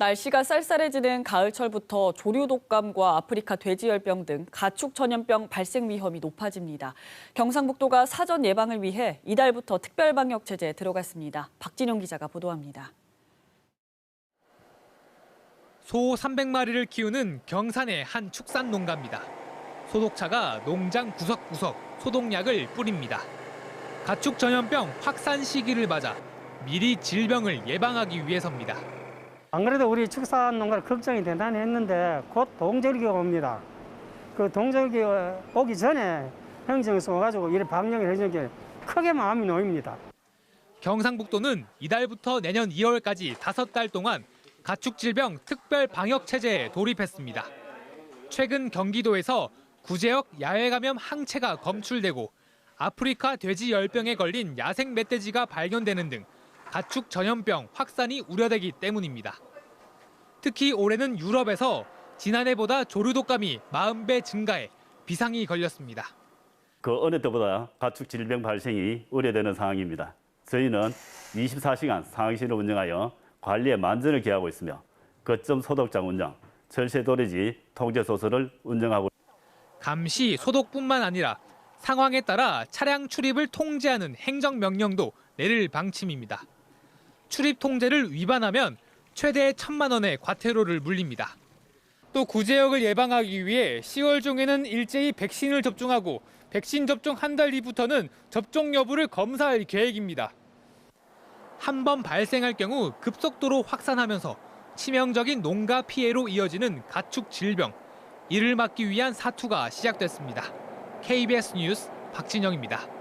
날씨가 쌀쌀해지는 가을철부터 조류 독감과 아프리카 돼지열병 등 가축 전염병 발생 위험이 높아집니다. 경상북도가 사전 예방을 위해 이달부터 특별 방역 체제에 들어갔습니다. 박진영 기자가 보도합니다. 소 300마리를 키우는 경산의 한 축산 농가입니다. 소독차가 농장 구석구석 소독약을 뿌립니다. 가축 전염병 확산 시기를 맞아 미리 질병을 예방하기 위해서입니다. 안 그래도 우리 축산 농가를 걱정이 대단히 했는데 곧 동절기가 옵니다. 그 동절기가 오기 전에 행정에서 와가지고 이래 방역을 해준 게 크게 마음이 놓입니다. 경상북도는 이달부터 내년 2월까지 다섯 달 동안 가축 질병 특별 방역 체제에 돌입했습니다. 최근 경기도에서 구제역 야외 감염 항체가 검출되고 아프리카 돼지 열병에 걸린 야생 멧돼지가 발견되는 등 가축 전염병 확산이 우려되기 때문입니다. 특히 올해는 유럽에서 지난해보다 조류 독감이 40배 증가해 비상이 걸렸습니다. 그 어느 때보다 가축 질병 발생이 우려되는 상황입니다. 저희는 24시간 상황실을 운영하여 관리에 만전을 기하고 있으며 거점 소독장 운영, 철새 도래지 통제 소설을 운영하고 감시, 소독뿐만 아니라 상황에 따라 차량 출입을 통제하는 행정명령도 내릴 방침입니다. 출입 통제를 위반하면 최대 천만 원의 과태료를 물립니다. 또 구제역을 예방하기 위해 10월 중에는 일제히 백신을 접종하고 백신 접종 한 달 뒤부터는 접종 여부를 검사할 계획입니다. 한 번 발생할 경우 급속도로 확산하면서 치명적인 농가 피해로 이어지는 가축 질병. 이를 막기 위한 사투가 시작됐습니다. KBS 뉴스 박진영입니다.